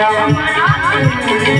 હે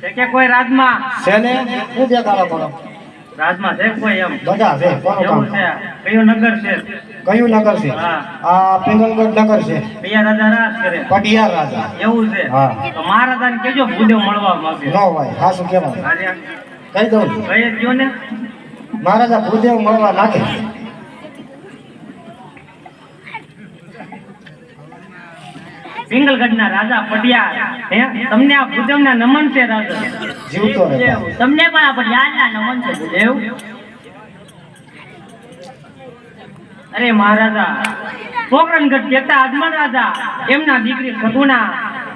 છે કે કોઈ રાજમાં? છે ને? શું દેખાડો પડો રાજમાં છે કોઈ એમ? બધા છે કોનો કામ? છે. કયું નગર છે? કયું નગર છે? આ પિંગલગઢ નગર છે. કયા રાજા રાજ કરે. પટિયાર રાજા. એવું છે. હા. તો મહારાજાને કેજો ભૂદેવ મળવા માંગે. નો ભાઈ હાસું કહેવાનું? અરે, કહી દઉં. ને. કઈ ને. મહારાજા ભૂદેવ મળવા નાખે પિંગલગઢના રાજા પટિયાર હે? તમને આ ભૂદેવના નમન છે રાજા. જીવતો તમને પણ આ પટિયારના નમન છે અરે મહારાજા પોકરણગઢ કેતા આદમન રાજા એમના દીકરી સગુણા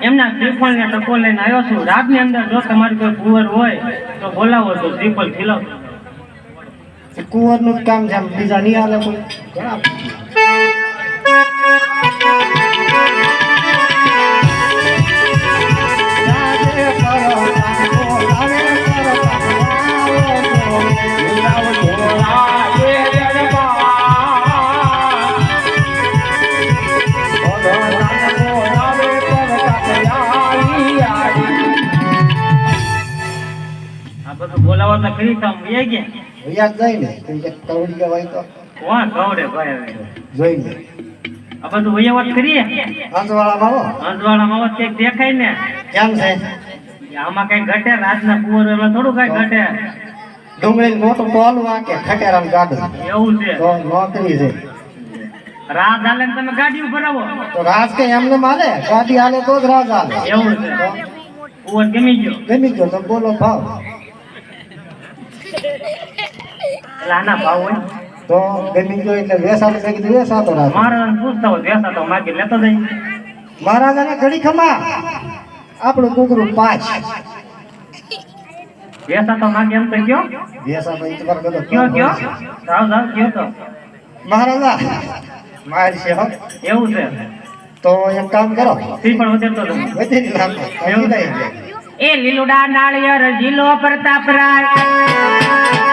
એમના શ્રીફળ ને ટકો લઈને આવ્યો છું. રાતની અંદર જો તમારી કોઈ કુંવર હોય તો બોલાવો તો શ્રીફળ ખીલાવો. કુંવરનું નું કામ છે બીજા નહીં આવે કોઈ. તો ખરી કામ એ ગયા યાદ જાય ને કેમ કે કવડી હોય તો. કોણ કવડે ભાઈ હવે? જોઈ લે. આ બધું વહીવટ કરીએ? અંતવાળા માવો અંજવાળામાં વાત કંઈક દેખાય ને? કેમ છે? આમાં કઈ ઘટે? રાજના કુંવર એમાં થોડું કઈ ઘટે? ડુંગળી મોટું ટોલું આકે ખટેરામ ગાડું. એવું છે. તો નોકરી છે. હાલે ને તમે ગાડી ભરાવો. તો રાજ કઈ એમને માલે ગાડી હાલે તો જ રાજ હાલે. એવું છે. કુવર ગમી ગયો. ગમી ગયો તો બોલો ભાવ. આના ભાવ હોય. તો ગમી ગયો એટલે વેસાતો મેં કીધું વેસાતો રાજ મહારાજ પૂછતા હોય વેસાતો તો માગી લેતો જઈ મહારાજાને ઘડી ખમા. આપણું કુકરું પાંચ. વેસાતો તો માગે એમ તો કયો. વેસાતો ઈ તમારે બધો કયો કયો? રાવ રાવ કયો તો. મહારાજા માર છે હો. એવું છે. તો એક કામ કરો. શ્રીફળ વધેરતો તો વધે જ નાખો એવું નહીં. એ લીલુડા નાળિયેર જીલો પ્રતાપરાય.